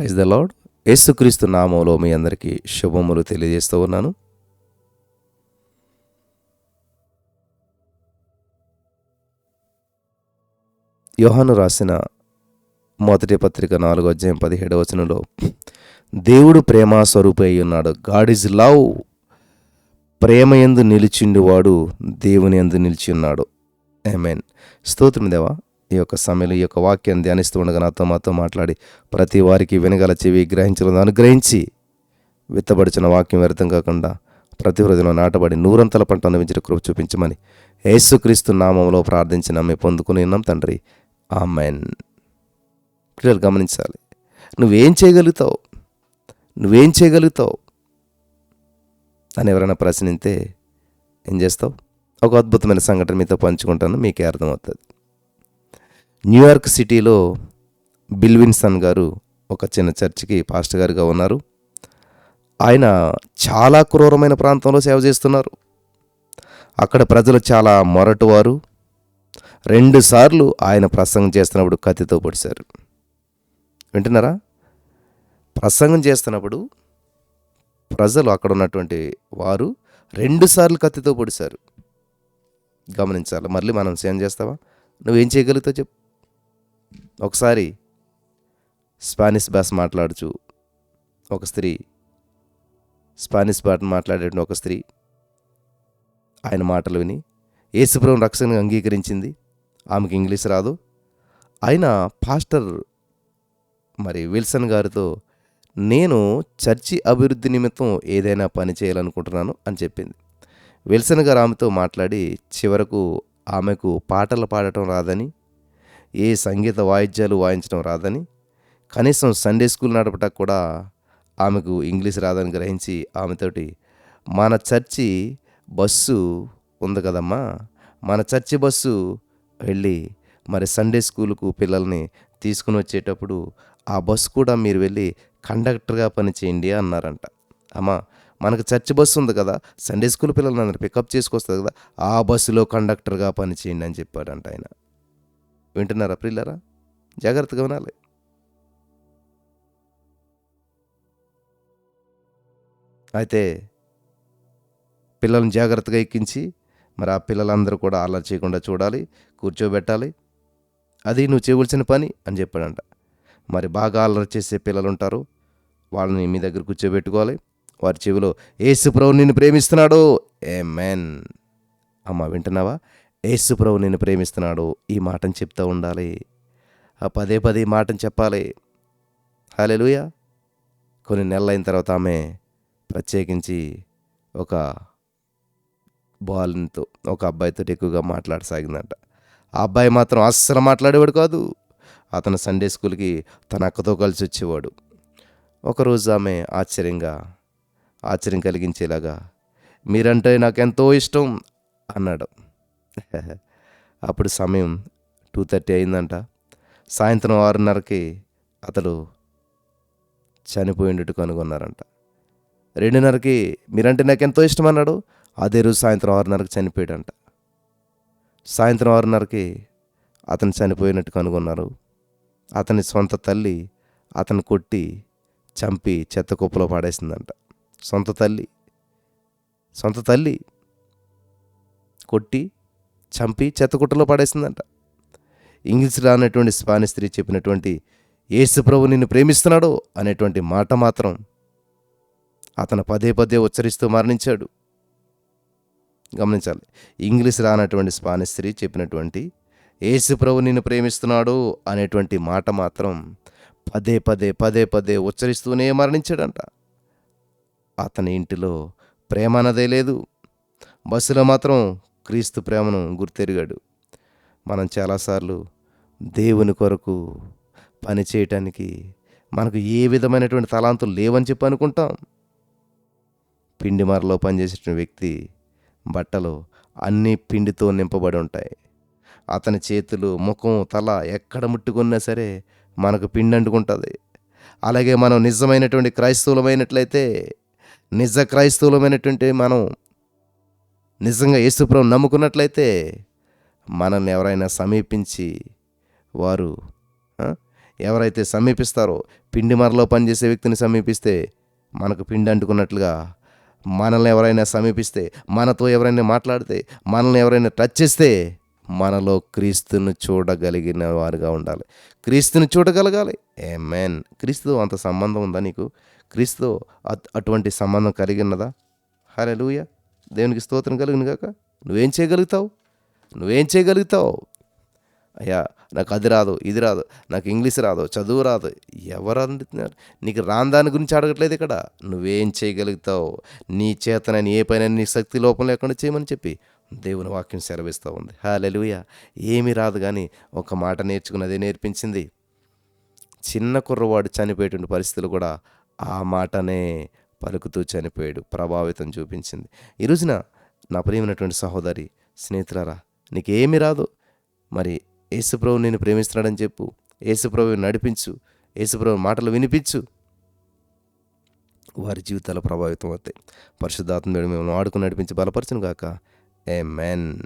Praise the lord యేసుక్రీస్తు నామంలో మీ అందరికీ శుభములు తెలియజేస్తూ ఉన్నాను. యోహాను రాసిన మొదటి పత్రిక నాలుగో అధ్యాయం పదిహేడవ వచనంలో దేవుడు ప్రేమ స్వరూపి అయి ఉన్నాడు. గాడ్ ఇస్ లవ్ ప్రేమ ఎందు నిలిచిండువాడు దేవుని ఎందు నిలిచి ఉన్నాడు. ఐ మీన్ స్తోత్రం దేవా. ఈ యొక్క సమయంలో ఈ యొక్క వాక్యాన్ని ధ్యానిస్తూ ఉండగా నాతో మాతో మాట్లాడి ప్రతి వారికి వినగల చెవి గ్రహించడం అనుగ్రహించి విత్తబడిచిన వాక్యం వ్యర్థం కాకుండా ప్రతి హృదయంలో నాటబడి నూరంతల పంట అందించిన కృప చూపించమని యేసుక్రీస్తు నామంలో ప్రార్థించి నమ్మి పొందుకుని ఉన్నాం తండ్రి. ఆమెన్. పిల్లలు గమనించాలి. నువ్వేం చేయగలుగుతావు? నువ్వేం చేయగలుగుతావు? అని ఎవరైనా ప్రశ్నిస్తే ఏం చేస్తావు? ఒక అద్భుతమైన సంఘటన మీతో పంచుకుంటాను. మీకే అర్థమవుతుంది. న్యూయార్క్ సిటీలో బిల్విన్సన్ గారు ఒక చిన్న చర్చికి పాస్టర్ గారుగా ఉన్నారు. ఆయన చాలా క్రూరమైన ప్రాంతంలో సేవ చేస్తున్నారు. అక్కడ ప్రజలు చాలా మొరటువారు. రెండుసార్లు ఆయన ప్రసంగం చేస్తున్నప్పుడు కత్తితో పొడిశారు వింటున్నారా? ప్రసంగం చేస్తున్నప్పుడు ప్రజలు అక్కడ ఉన్నటువంటి వారు రెండుసార్లు కత్తితో పొడిశారు గమనించాలి. మళ్ళీ మనం సేవ చేస్తావా నువ్వేం చేయగలుగుతావు చెప్పు. ఒకసారి స్పానిష్ భాష మాట్లాడుచు. ఒక స్త్రీ స్పానిష్ భాష మాట్లాడేటువంటి ఒక స్త్రీ ఆయన మాటలు విని యేసుప్రభు రక్షణ అంగీకరించింది. ఆమెకి ఇంగ్లీష్ రాదు. ఆయన పాస్టర్ మరి విల్సన్ గారితో నేను చర్చి అభివృద్ధి నిమిత్తం ఏదైనా పని చేయాలనుకుంటున్నాను అని చెప్పింది. విల్సన్ గారు ఆమెతో మాట్లాడి చివరకు ఆమెకు పాటలు పాడటం రాదని ఏ సంగీత వాయిద్యాలు వాయించడం రాదని కనీసం సండే స్కూల్ నడపటకు కూడా ఆమెకు ఇంగ్లీష్ రాదని గ్రహించి ఆమెతోటి మన చర్చి బస్సు ఉంది కదమ్మా మన చర్చి బస్సు వెళ్ళి మరి సండే స్కూల్కు పిల్లల్ని తీసుకుని వచ్చేటప్పుడు ఆ బస్సు కూడా మీరు వెళ్ళి కండక్టర్గా పనిచేయండి అన్నారంట. అమ్మా మనకు చర్చి బస్సు ఉంది కదా సండే స్కూల్ పిల్లల్ని పికప్ చేసుకొస్తుంది కదా ఆ బస్సులో కండక్టర్గా పనిచేయండి అని చెప్పాడంట ఆయన. వింటున్నారా ప్రిల్లరా? జాగ్రత్తగా వినాలి. అయితే పిల్లల్ని జాగ్రత్తగా ఎక్కించి మరి ఆ పిల్లలందరూ కూడా అలా చేయకుండా చూడాలి కూర్చోబెట్టాలి. అది నువ్వు చేయవలసిన పని అని చెప్పాడంట. మరి బాగా అల్లరి చేసే పిల్లలు ఉంటారు వాళ్ళని మీ దగ్గర కూర్చోబెట్టుకోవాలి. వారి చెవిలో ఏసుప్రభు నిన్ను ప్రేమిస్తున్నాడు. ఏ మెన్ అమ్మ వింటున్నావా? ఏసుప్రభు నిన్ను ప్రేమిస్తున్నాడు. ఈ మాటను చెప్తూ ఉండాలి. ఆ పదే పదే మాటను చెప్పాలి. హాలెలుయ కొన్ని నెలలైన తర్వాత ఆమె ప్రత్యేకించి ఒక బాల్తో ఒక అబ్బాయితో ఎక్కువగా మాట్లాడసాగిందంట. ఆ అబ్బాయి మాత్రం అస్సలు మాట్లాడేవాడు కాదు. అతను సండే స్కూల్కి తన అక్కతో కలిసి వచ్చేవాడు. ఒకరోజు ఆమె ఆశ్చర్యంగా ఆశ్చర్యం కలిగించేలాగా మీరంటే నాకు ఎంతో ఇష్టం అన్నాడు. అప్పుడు సమయం టూ థర్టీ అయిందంట. సాయంత్రం ఆరున్నరకి అతడు చనిపోయినట్టు కనుగొన్నారంట. రెండున్నరకి మీరంటే నాకు ఎంతో ఇష్టం అన్నాడు అదే రోజు సాయంత్రం ఆరున్నరకి చనిపోయాడంట. సాయంత్రం ఆరున్నరకి అతను చనిపోయినట్టు కనుగొన్నారు. అతని సొంత తల్లి అతను కొట్టి చంపి చెత్త కుప్పలో పాడేసిందంట. సొంత తల్లి సొంత తల్లి కొట్టి చంపి చెత్త కుట్టలో పడేసిందంట. ఇంగ్లీష్ రానటువంటి స్పానిష్ స్త్రీ చెప్పినటువంటి యేసుప్రభు నిన్ను ప్రేమిస్తున్నాడు అనేటువంటి మాట మాత్రం అతను పదే పదే ఉచ్చరిస్తూ మరణించాడు. గమనించాలి. ఇంగ్లీష్ రానటువంటి స్పానిష్ స్త్రీ చెప్పినటువంటి యేసుప్రభు నిన్ను ప్రేమిస్తున్నాడు అనేటువంటి మాట మాత్రం పదే పదే పదే పదే ఉచ్చరిస్తూనే మరణించాడంట. అతని ఇంటిలో ప్రేమ అన్నదే లేదు. బస్సులో మాత్రం క్రీస్తు ప్రేమను గుర్తెరిగాడు. మనం చాలాసార్లు దేవుని కొరకు పని చేయటానికి మనకు ఏ విధమైనటువంటి తలాంతులు లేవని చెప్పి అనుకుంటాం. పిండి మరలో పనిచేసిన వ్యక్తి బట్టలు అన్నీ పిండితో నింపబడి ఉంటాయి. అతని చేతులు ముఖం తల ఎక్కడ ముట్టుకున్నా సరే మనకు పిండి అంటుకుంటుంది. అలాగే మనం నిజమైనటువంటి క్రైస్తవులమైనట్లయితే నిజ క్రైస్తవులమైనటువంటి మనం నిజంగా యేసుప్రభు నమ్ముకున్నట్లయితే మనల్ని ఎవరైనా సమీపించి వారు ఎవరైతే సమీపిస్తారో పిండి మరలో పనిచేసే వ్యక్తిని సమీపిస్తే మనకు పిండి అంటుకున్నట్లుగా మనల్ని ఎవరైనా సమీపిస్తే మనతో ఎవరైనా మాట్లాడితే మనల్ని ఎవరైనా టచ్ చేస్తే మనలో క్రీస్తును చూడగలిగిన వారుగా ఉండాలి. క్రీస్తుని చూడగలగాలి. ఏ మేన్ క్రీస్తు అంత సంబంధం ఉందా నీకు? క్రీస్తు అట్- అటువంటి సంబంధం కలిగినదా హరే లూయ దేవునికి స్తోత్రం కలిగిన కాక నువ్వేం చేయగలుగుతావు? నువ్వేం చేయగలుగుతావు? అయ్యా నాకు అది రాదు ఇది రాదు నాకు ఇంగ్లీష్ రాదు చదువు రాదు. ఎవరు అంటున్నారు? నీకు రాని దాని గురించి అడగట్లేదు ఇక్కడ? నువ్వేం చేయగలుగుతావు? నీ చేతనని ఏ పైన నీ శక్తి లోపం లేకుండా చేయమని చెప్పి దేవుని వాక్యం సెలవిస్తూ ఉంది. హాలెలుయ ఏమీ రాదు కానీ ఒక మాట నేర్చుకున్నదే నేర్పించింది. చిన్న కుర్రవాడు చనిపోయేటువంటి పరిస్థితులు కూడా ఆ మాటనే పలుకుతూ చనిపోయాడు ప్రభావితం చూపించింది. ఈ రోజున నా ప్రియమైనటువంటి సహోదరి స్నేహితులారా నీకేమీ రాదు. మరి యేసుప్రభు నేను ప్రేమిస్తున్నాడని చెప్పు యేసుప్రభు నడిపించు యేసుప్రభు మాటలు వినిపించు. వారి జీవితాలు ప్రభావితం అవుతాయి. పరిశుద్ధాత్మ మేము ఆడుకుని నడిపించి బలపరచును గాక ఏ మెన్